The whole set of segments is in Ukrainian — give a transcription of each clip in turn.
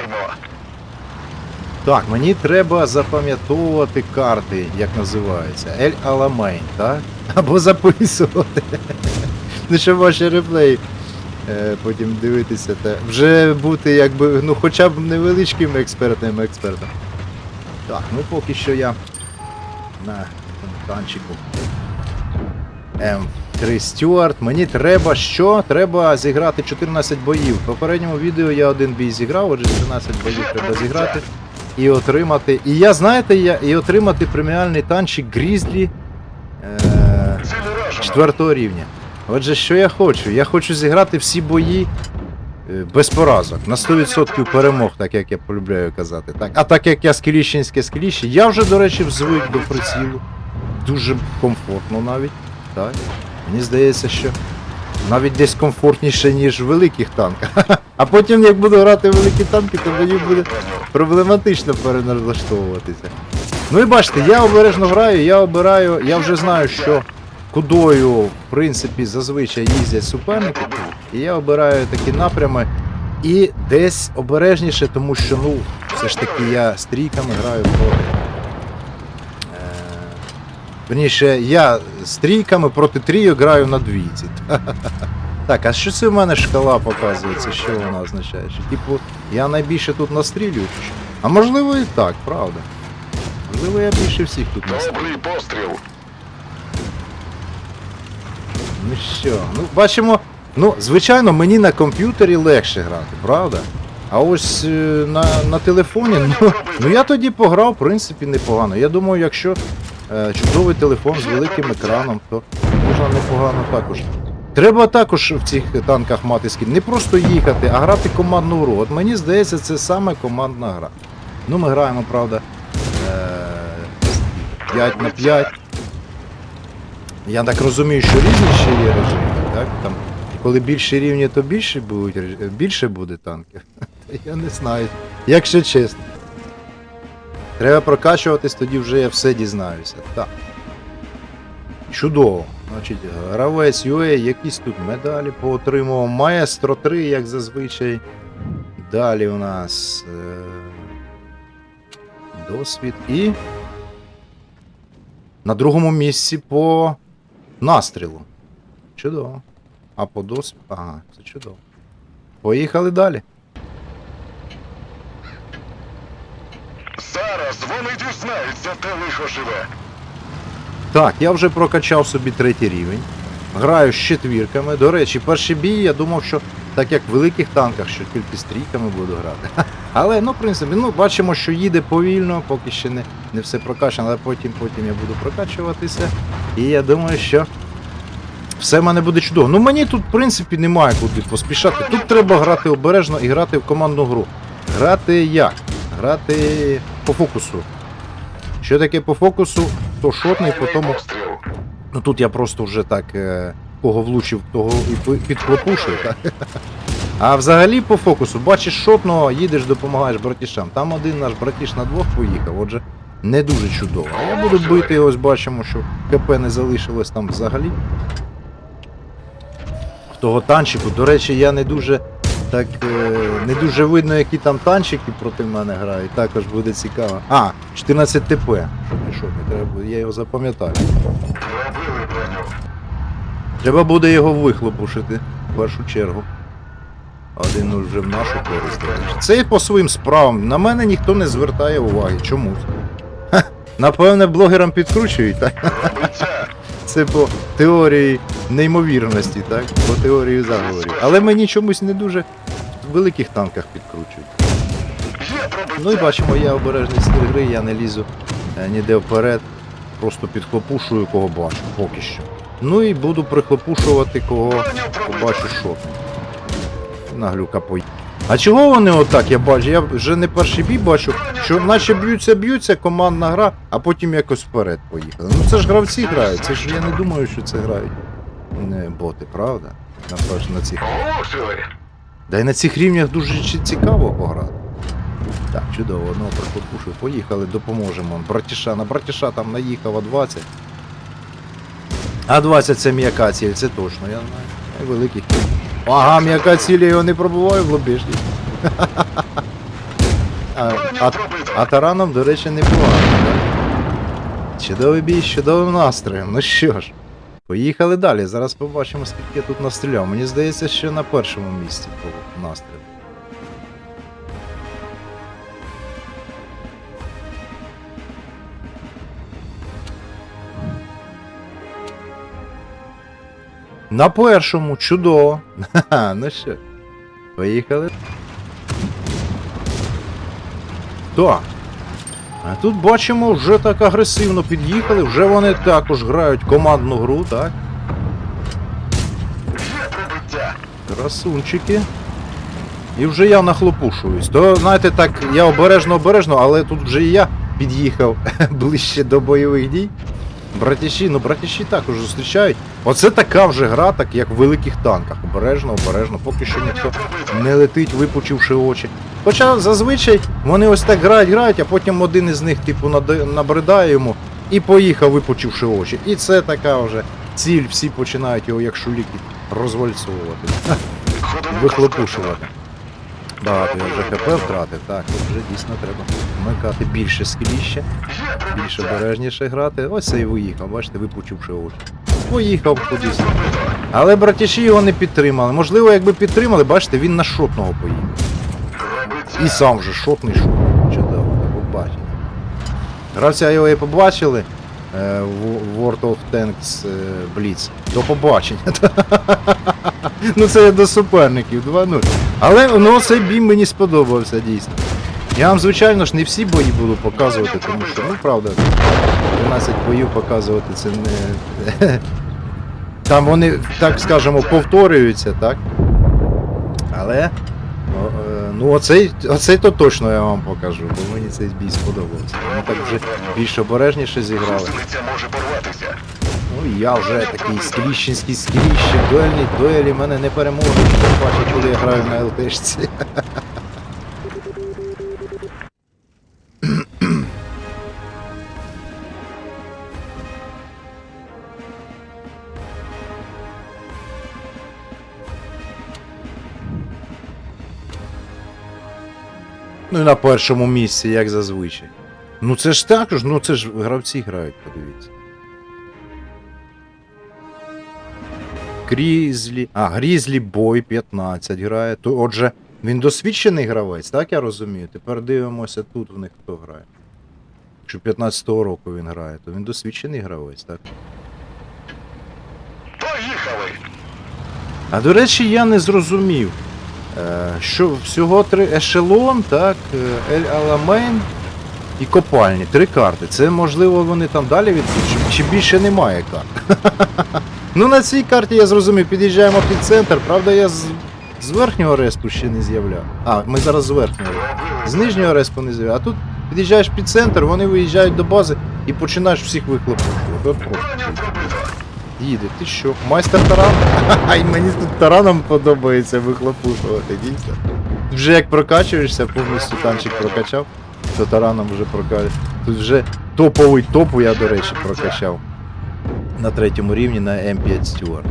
Рушаймо! Так, мені треба запам'ятовувати карти, як називаються. Ель Аламейн, так? Або записувати. Ну, щоб ваші реплеї е, потім дивитися. Та вже бути якби, ну хоча б невеличким експертним експертом. Так, ну поки що я на танчику. М3 Стюарт. Мені треба що? Треба зіграти 14 боїв. В попередньому відео я один бій зіграв, отже 14 боїв треба зіграти і отримати. І я, знаєте, я і отримати преміальний танчик Грізлі е, Ціль четвертого рівня. Отже, що я хочу? Я хочу зіграти всі бої е, без поразок. На 100% перемог, так як я полюбляю казати. Так. А так як я скеліщенське скеліще, я вже, до речі, звик до прицілу. Дуже комфортно навіть. Так. Мені здається, що навіть десь комфортніше, ніж в великих танках. А потім, як буду грати в великі танки, то мені буде проблематично переналаштовуватися. Ну і бачите, я обережно граю, я обираю, я вже знаю, що кудою, в принципі, зазвичай їздять суперники, і я обираю такі напрями. І десь обережніше, тому що, ну, все ж таки я стрійками граю проти. Верніше, я стрійками проти трійок граю на двійці. Так, а що це в мене шкала показується? Що вона означає? Що, типу, я найбільше тут настрілюю? що? А можливо і так, правда. Можливо, я більше всіх тут настрілюю. Добрий постріл! Ну що, ну бачимо, ну, звичайно, мені на комп'ютері легше грати, правда? А ось е, на, на телефоні, ну, ну я тоді пограв, в принципі, непогано. Я думаю, якщо чудовий телефон з великим екраном, то можна непогано також. Треба також в цих танках мати скін. Не просто їхати, а грати командну гру. От мені здається, це саме командна гра. Ну, ми граємо, правда, е, 5 на 5. Я так розумію, що різні ще є режими, так? Там, коли більше рівні, то більше, будуть, більше буде танків. Я не знаю, якщо чесно. Треба прокачуватись, тоді вже я все дізнаюся. Так. Чудово. Значить, гравець UA, якісь тут медалі поотримував. Маестро 3, як зазвичай. Далі у нас е- досвід і. На другому місці по настрілу. Чудово. А по досвіду. Ага, це чудово. Поїхали далі. Зараз вони дізнаються, де лихо живе! Так, я вже прокачав собі третій рівень. Граю з четвірками. До речі, перший бій я думав, що так як в великих танках, що тільки з трійками буду грати. Але, ну, в принципі, ну, бачимо, що їде повільно, поки ще не, не все прокачано, але потім, потім я буду прокачуватися. І я думаю, що все в мене буде чудово. Ну мені тут, в принципі, немає куди поспішати. Тут треба грати обережно і грати в командну гру. Грати як? Грати по фокусу. Що таке по фокусу? То шотний, по тому. Ну тут я просто вже так е, кого влучив, того і підхлопушив. А взагалі по фокусу, бачиш шотного, їдеш, допомагаєш братішам. Там один наш братіш на двох поїхав, отже, не дуже чудово. А я буду бити, ось бачимо, що КП не залишилось там взагалі. В того танчику, до речі, я не дуже так е, не дуже видно, які там танчики проти мене грають. Також буде цікаво. А, 14 ТП. Що що, не треба буде, я його запам'ятаю. Треба буде його вихлопушити в першу чергу. Один вже в нашу користь. Це по своїм справам. На мене ніхто не звертає уваги. Чомусь. Напевне, блогерам підкручують, так? Це по теорії неймовірності, так? По теорії заговорів. Але мені чомусь не дуже в великих танках підкручують. Ну і бачимо, я обережний стиль гри, я не лізу е, ніде вперед. Просто підхлопушую кого бачу, поки що. Ну і буду прихлопушувати кого побачу що. На глюка пої. А чого вони отак? Я бачу, я вже не перший бій бачу, що наче б'ються, б'ються, командна гра, а потім якось вперед поїхали. Ну це ж гравці грають, це ж я не думаю, що це грають не боти, правда? На, на цих. Да й на цих рівнях дуже цікаво пограти. Так, чудово, одного прихлопушив. Поїхали, допоможемо. Братіша, на братіша там наїхав А20. А20 це м'яка ціль, це точно, я знаю. Невеликий. Ага, м'яка ціль, я його не пробуваю в лобіжні. а, а, а тараном, до речі, не погано. Чудовий бій, з чудовим настроєм. Ну що ж, поїхали далі. Зараз побачимо, скільки я тут настріляв. Мені здається, що на першому місці по настрілу. На першому, чудово. Ха-ха, ну що, поїхали. Так. А тут бачимо, вже так агресивно під'їхали, вже вони також грають командну гру, так? Красунчики. І вже я нахлопушуюсь. То, знаєте, так, я обережно обережно, але тут вже і я під'їхав ближче до бойових дій. Братіші, ну братіші також зустрічають. Оце така вже гра, так як в великих танках. Обережно, обережно, поки що ніхто не летить, випучивши очі. Хоча зазвичай вони ось так грають, грають, а потім один із них, типу, набридає йому і поїхав, випучивши очі. І це така вже ціль, всі починають його як шуліки розвальцовувати, вихлопушувати. Багато я вже ХП втратив, так, вже дійсно треба вмикати більше скріще, Є більш обережніше грати. Ось це і виїхав, бачите, випучивши очі. Поїхав кудись. Але братіші його не підтримали. Можливо, якби підтримали, бачите, він на шотного поїхав. І сам вже шотний шотний. Чудово, до побачення. Гравця його і побачили е, в World of Tanks е, Blitz. До побачення. ну це я до суперників 2-0. Але ну, цей бій мені сподобався дійсно. Я вам, звичайно ж, не всі бої буду показувати, тому що, ну правда, 12 боїв показувати це не. Там вони, так скажемо, повторюються, так? Але. е, Ну, оцей, оцей то точно я вам покажу, бо мені цей бій сподобався. Ми так вже більш обережніше зіграли. Ну я вже такий скріщенський скріще, дуельні дуелі мене не переможуть, хто бачить, коли я граю на ЛТшці. Ну і на першому місці, як зазвичай. Ну це ж також, ну це ж гравці грають, подивіться. Грізлі. А, Грізлі Бой 15 грає. То, отже, він досвідчений гравець, так я розумію? Тепер дивимося тут в них хто грає. Якщо 15-го року він грає, то він досвідчений гравець, так? Поїхали. А до речі, я не зрозумів, що всього три ешелон, так, е, Ель Аламейн і копальні. Три карти. Це можливо вони там далі від чи, більше немає карт. ну на цій карті я зрозумів, під'їжджаємо під центр, правда, я з, верхнього респу ще не з'являв. А, ми зараз з верхнього. З нижнього респу не з'являв. А тут під'їжджаєш під центр, вони виїжджають до бази і починаєш всіх вихлопушувати. Їде, ти що? Майстер таран? Ай, мені тут тараном подобається вихлопушувати, дійсно. Вже як прокачуєшся, повністю танчик прокачав, то тараном вже прокачав. Тут вже топовий топу я, до речі, прокачав. На третьому рівні на М5 Stewart.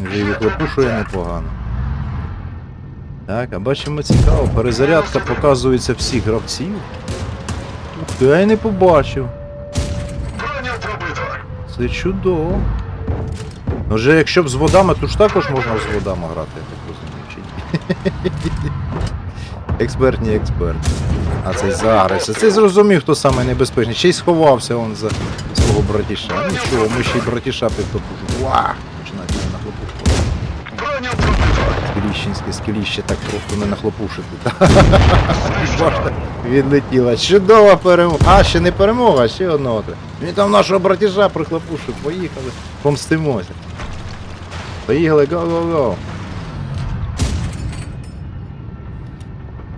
Він вже і вихлопушує непогано. Так, а бачимо цікаво, перезарядка показується всіх гравців. Ух ти, я й не побачив. Це чудово. Ну, Вже якщо б з водами, то ж також можна з водами грати, я так розумію, чи ні? Експерти. А цей зараз. Цей зрозумів, хто саме небезпечний. Ще й сховався он за свого братіша. Нічого, ми ще й братіша. Ва! Починають мене нахлопушувати. Броню Скеліщенське скеліще так просто не нахлопушити. Відлетіла. Чудова перемога. А, ще не перемога, ще одного. Він там нашого братіжа прихлопушив. Поїхали. Помстимося. Поїхали, го-го-го.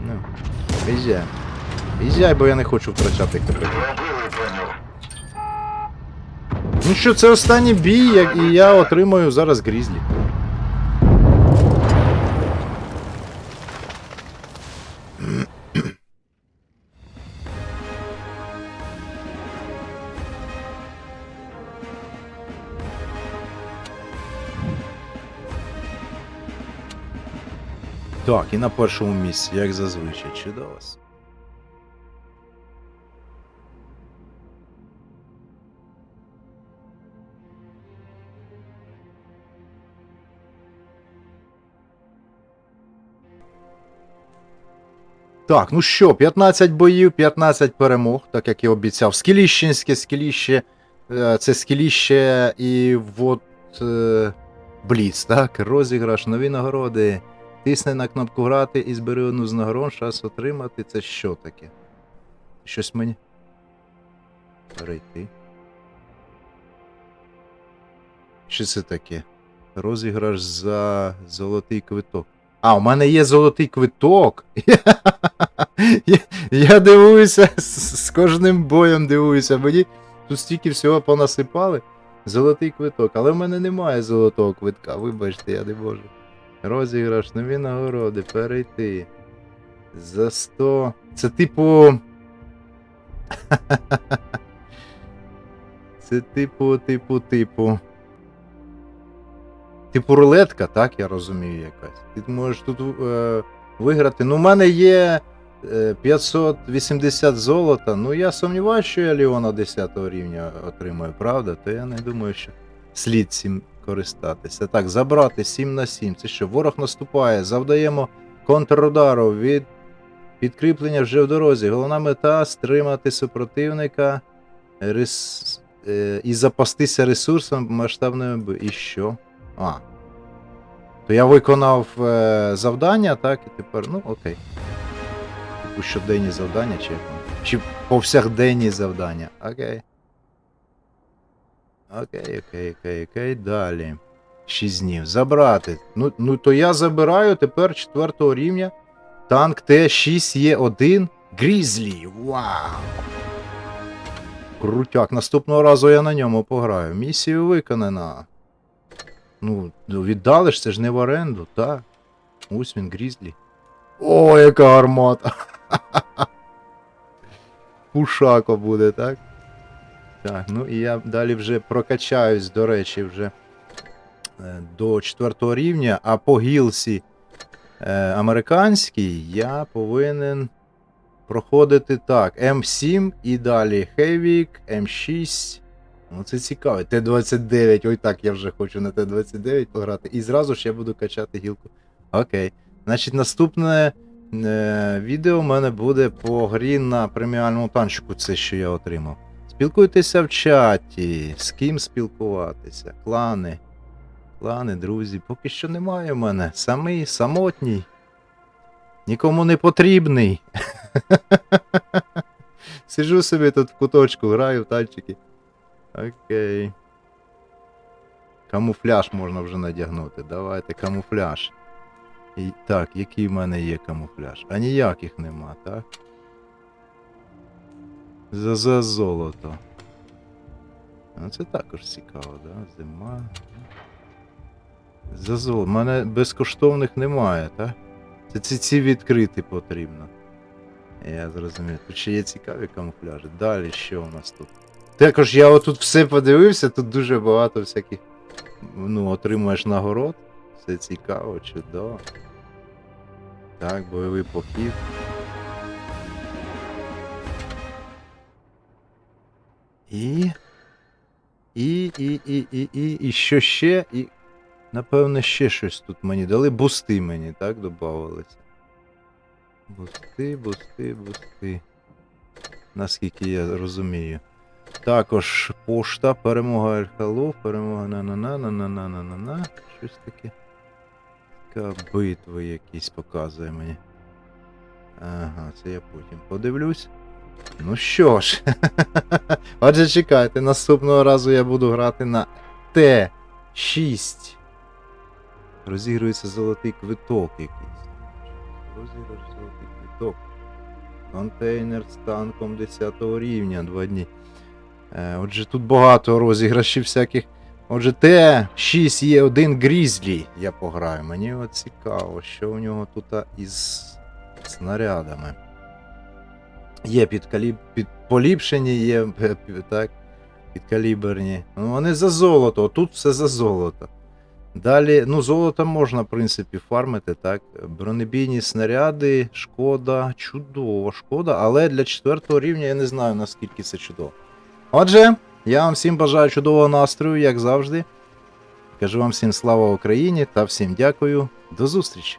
Ну, їжджай. Їжджай, бо я не хочу втрачати. Пробили. Ну що, це останній бій, і я отримаю зараз грізлі. Так, і на першому місці, як зазвичай, чудово. Так, ну що, 15 боїв, 15 перемог, так як і обіцяв. Скіліщенське, скіліще. Е, це скіліще і от. Е, Бліц, так, розіграш, нові нагороди. Тисни на кнопку грати і збери одну з нагород, час отримати. Це що таке? Щось мені. Перейти. Що це таке? Розіграш за золотий квиток. А, у мене є золотий квиток. Я, я дивуюся, з кожним боєм дивуюся. Мені тут стільки всього понасипали. Золотий квиток, але в мене немає золотого квитка, вибачте, я не можу. Розіграш, нові нагороди, перейти. За 100. Це типу. Це типу, типу, типу. Типу рулетка, так, я розумію, якась. Ти можеш тут е, виграти. Ну, в мене є е, 580 золота. Ну, я сумніваюся, що я Леона 10 рівня отримаю, правда? То я не думаю, що слід цим користатися. Так, забрати 7 на 7. Це що, ворог наступає, завдаємо контрудару від підкріплення вже в дорозі. Головна мета стримати супротивника рес... е, і запастися ресурсом масштабними. І що? А. То я виконав е, завдання, так, і тепер, ну, окей. Типу щоденні завдання, чи? Чи повсякденні завдання. Окей. Окей, окей, окей, окей. Далі. 6 днів. Забрати. Ну, ну то я забираю тепер 4 рівня. Танк Т6Е1 Грізлі. Вау! Крутяк. Наступного разу я на ньому пограю. Місію виконана. Ну, ну, віддали ж, це ж не в оренду, так. Ось він, Грізлі. О, яка гармата! Пушако буде, так? Так, ну і я далі вже прокачаюсь, до речі, вже е, до 4 рівня, а по гілсі е, американській я повинен проходити так. М7 і далі Хевік, М6. Ну, це цікаво. Т-29, ой так, я вже хочу на Т-29 пограти. І зразу ж я буду качати гілку. Окей. Значить, наступне е, відео в мене буде по грі на преміальному танчику, це що я отримав. Спілкуйтеся в чаті, з ким спілкуватися, клани. Клани, друзі, поки що немає в мене. Самий, самотній. Нікому не потрібний. Сиджу собі тут в куточку, граю в танчики. Окей. Камуфляж можна вже надягнути. Давайте камуфляж. І, так, який в мене є камуфляж? А ніяких нема, так? За, за золото. Ну, це також цікаво, да? Зима. За золото. У мене безкоштовних немає, так? Це ці, ці відкрити потрібно. Я зрозумів. Тут ще є цікаві камуфляжі. Далі що у нас тут? Також я отут все подивився, тут дуже багато всяких. Ну, отримуєш нагород. Все цікаво, чудово. Так, бойовий похід. І. І, і, і, і, і, і що ще? І. Напевно, ще щось тут мені дали. Бусти мені, так, додавалися. Бусти, бусти, бусти. Наскільки я розумію. Також пошта, перемога Ельхалов, перемога на на на на на на на на на Щось таке. Така битви якісь показує мені. Ага, це я потім подивлюсь. Ну що ж. Отже, чекайте, наступного разу я буду грати на Т6. Розігрується золотий квиток якийсь. Розігруєш золотий квиток. Контейнер з танком 10 рівня, 2 дні. Е, отже, тут багато розіграшів всяких. Отже, Т6 є один Грізлі. Я пограю. Мені цікаво, що у нього тут із снарядами. Є підкаліб... під поліпшені, є е, так, підкаліберні. Ну, вони за золото, тут все за золото. Далі, ну, золото можна, в принципі, фармити, так. Бронебійні снаряди, шкода, чудово, шкода, але для четвертого рівня я не знаю, наскільки це чудово. Отже, я вам всім бажаю чудового настрою, як завжди. Кажу вам всім слава Україні та всім дякую. До зустрічі!